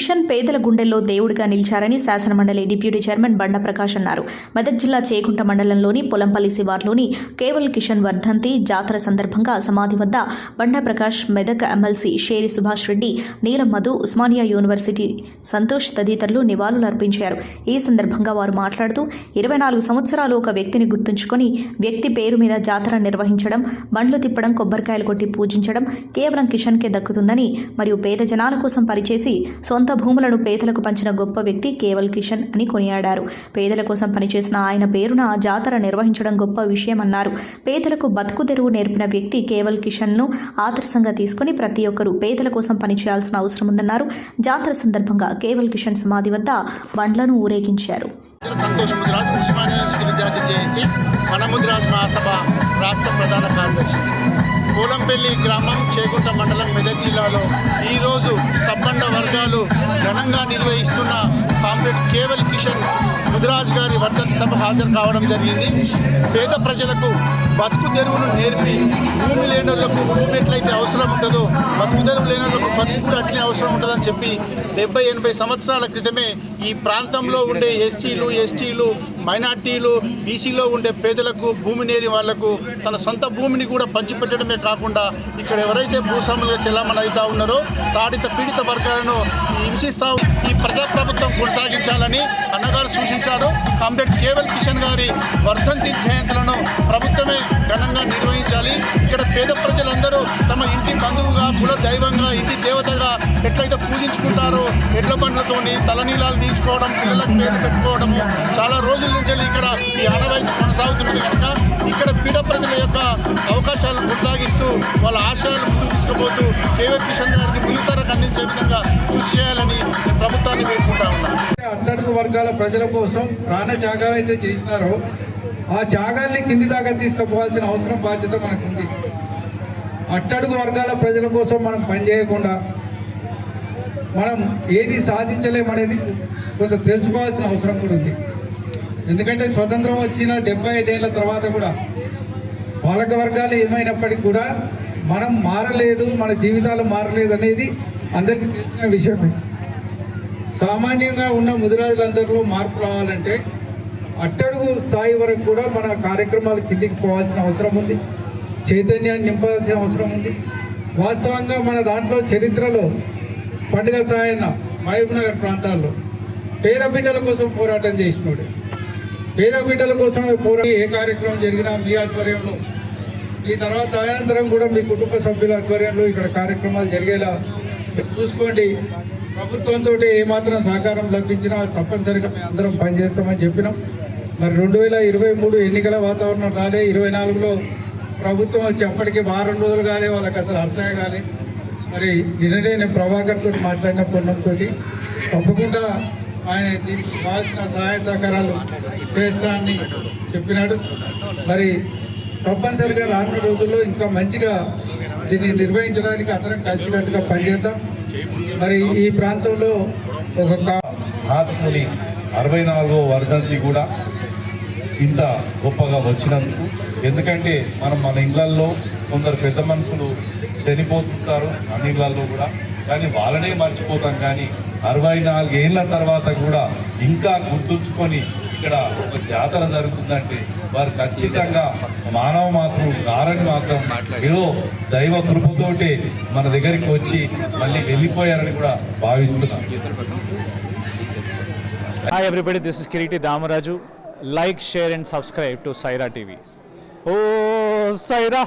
కిషన్ పేదల గుండెల్లో దేవుడిగా నిలిచారని శాసనమండలి డిప్యూటీ చైర్మన్ బండ ప్రకాష్ అన్నారు. మెదక్ జిల్లా చేకుంట మండలంలోని పొలంపల్లి శివార్లోని కేవల్ కిషన్ వర్ధంతి జాతర సందర్భంగా సమాధి వద్ద బండ ప్రకాష్ మెదక్ ఎమ్మెల్సీ షేరి సుభాష్ రెడ్డి నీలం మధు ఉస్మానియా యూనివర్సిటీ సంతోష్ తదితరులు నివాళులు అర్పించారు. ఈ సందర్భంగా వారు మాట్లాడుతూ ఇరవై నాలుగు సంవత్సరాలు ఒక వ్యక్తిని గుర్తుంచుకొని వ్యక్తి పేరు మీద జాతర నిర్వహించడం బండ్లు తిప్పడం కొబ్బరికాయలు కొట్టి పూజించడం కేవలం కిషన్కే దక్కుతుందని మరియు పేద జనాల కోసం పనిచేసి సొంత భూములను పేదలకు పంచిన గొప్ప వ్యక్తి కేవల్ కిషన్ అని కొనియాడారు. పేదల కోసం పనిచేసిన ఆయన పేరున జాతర నిర్వహించడం గొప్ప విషయమన్నారు. పేదలకు బతుకు తెరువు నేర్పిన వ్యక్తి కేవల్ కిషన్ను ఆదర్శంగా తీసుకుని ప్రతి ఒక్కరూ పేదల కోసం పనిచేయాల్సిన అవసరం ఉందన్నారు. జాతర సందర్భంగా కేవల్ కిషన్ సమాధి వద్ద బండ్లను ఊరేగించారు. రాష్ట్ర ప్రధాన కార్యదర్శి. పూలంపల్లి గ్రామం చేగుంట మండలం మెదక్ జిల్లాలో ఈరోజు సబ్బండ వర్గాలు ఘనంగా నిర్వహిస్తున్న కామ్రేడ్ కేవల్ కిషన్ ముదిరాజ్ గారి వర్ధంతి సభ హాజరు కావడం జరిగింది. పేద ప్రజలకు బతుకు తెరువులు నేర్పి భూమి లేనులకు భూమి ఎట్లయితే అవసరం ఉంటుందో బతుకు తెరువు లేనులకు బతుకు కూడా అట్లే అవసరం ఉంటుందని చెప్పి డెబ్బై ఎనభై సంవత్సరాల క్రితమే ఈ ప్రాంతంలో ఉండే ఎస్సీలు ఎస్టీలు మైనార్టీలు బీసీలో ఉండే పేదలకు భూమి నేరి వాళ్ళకు తన సొంత భూమిని కూడా పంచిపెట్టడమే కాకుండా ఇక్కడ ఎవరైతే భూస్వాములుగా చెలామణి అవుతా ఉన్నారో తాడిత పీడిత వర్గాలను హింసిస్తా ఈ ప్రజాప్రభుత్వం కొనసాగించాలని అన్నగారు సూచించారు. కామ్రేడ్ కేవల్ కిషన్ గారి వర్ధంతి జయంతులను ప్రభుత్వమే ఘనంగా నిర్వహించాలి. ఇక్కడ పేద ప్రజలందరూ తమ ఇంటి బంధువుగా కుల దైవంగా ఇంటి దేవతగా ఎట్లయితే పూజించుకుంటారో ఎడ్ల బండ్లతోని తలనీలాలు తీసుకోవడం పిల్లలకు పేరు పెట్టుకోవడము చాలా రోజుల నుంచి ఇక్కడ ఈ ఆనవాయితీ కొనసాగుతున్నది కనుక ఇక్కడ పీడ ప్రజల యొక్క అవకాశాలను కొనసాగిస్తూ వాళ్ళ ఆశయాలు ముందుకు తీసుకుపోతూ కేవల్ కిషన్ గారిని ముందుతరకు అందించే విధంగా కృషి చేయాలని ప్రభుత్వాన్ని వేడుకుంటా ఉన్నాను అట్టడుగు వర్గాల ప్రజల కోసం ప్రాణ త్యాగాలు అయితే చేసినారో ఆ త్యాగాల్ని కింది దాకా తీసుకుపోవాల్సిన అవసరం బాధ్యత మనకుంది. అట్టడుగు వర్గాల ప్రజల కోసం మనం పనిచేయకుండా మనం ఏది సాధించలేమనేది కొంత తెలుసుకోవాల్సిన అవసరం కూడా ఉంది. ఎందుకంటే స్వతంత్రం వచ్చిన డెబ్బై ఐదేళ్ళ తర్వాత కూడా పాలక వర్గాలు ఏమైనప్పటికీ కూడా మనం మారలేదు మన జీవితాలు మారలేదు అనేది అందరికీ తెలిసిన విషయమే. సామాన్యంగా ఉన్న ముదిరాజులందరిలో మార్పు రావాలంటే అట్టడుగు స్థాయి వరకు కూడా మన కార్యక్రమాలు కిందికి పోవాల్సిన అవసరం ఉంది. చైతన్యాన్ని నింపాల్సిన అవసరం ఉంది. వాస్తవంగా మన దాంట్లో చరిత్రలో పండుగ సాయన మహబూబ్ నగర్ ప్రాంతాల్లో పేద బిడ్డల కోసం పోరాటం చేసినాడు. పేద బిడ్డల కోసం పోరాటం ఏ కార్యక్రమం జరిగినా మీ ఆధ్వర్యంలో ఈ తర్వాత అనంతరం కూడా మీ కుటుంబ సభ్యుల ఆధ్వర్యంలో ఇక్కడ కార్యక్రమాలు జరిగేలా చూసుకోండి. ప్రభుత్వంతో ఏమాత్రం సహకారం లభించినా తప్పనిసరిగా మేము అందరం పనిచేస్తామని చెప్పినాం. మరి రెండు వేల ఇరవై మూడు ఎన్నికల వాతావరణం రాలే ఇరవై నాలుగులో ప్రభుత్వం వచ్చి అప్పటికి వారం రోజులు కానీ వాళ్ళకి అసలు అర్థమే కానీ మరి నిన్ననే నేను ప్రభాకర్తో మాట్లాడిన పొన్నంతో తప్పకుండా ఆయన దీనికి కావాల్సిన సహాయ సహకారాలు చేస్తా అని చెప్పినాడు. మరి తప్పనిసరిగా రానున్న రోజుల్లో ఇంకా మంచిగా దీన్ని నిర్వహించడానికి అందరం కలిసికట్టుగా పనిచేద్దాం. మరి ఈ ప్రాంతంలో ఒక ఆత్మని అరవై నాలుగో వర్ధంతి కూడా ఇంత గొప్పగా వచ్చినందుకు. ఎందుకంటే మనం మన ఇళ్ళల్లో కొందరు పెద్ద మనుషులు చనిపోతుంటారు అన్ని ఇళ్ళల్లో కూడా. కానీ వాళ్ళనే మర్చిపోతాం కానీ అరవై నాలుగేళ్ళ తర్వాత కూడా ఇంకా గుర్తుంచుకొని ఇక్కడ ఒక జాతర జరుగుతుందంటే వారు ఖచ్చితంగా మానవ మాత్రం నారని మాత్రం ఏదో దైవ కృపతోటే మన దగ్గరికి వచ్చి మళ్ళీ వెళ్ళిపోయారని కూడా భావిస్తున్నాం. Hi everybody this is Kireeti Damaraju like share and subscribe to Saira TV oh Sye Raa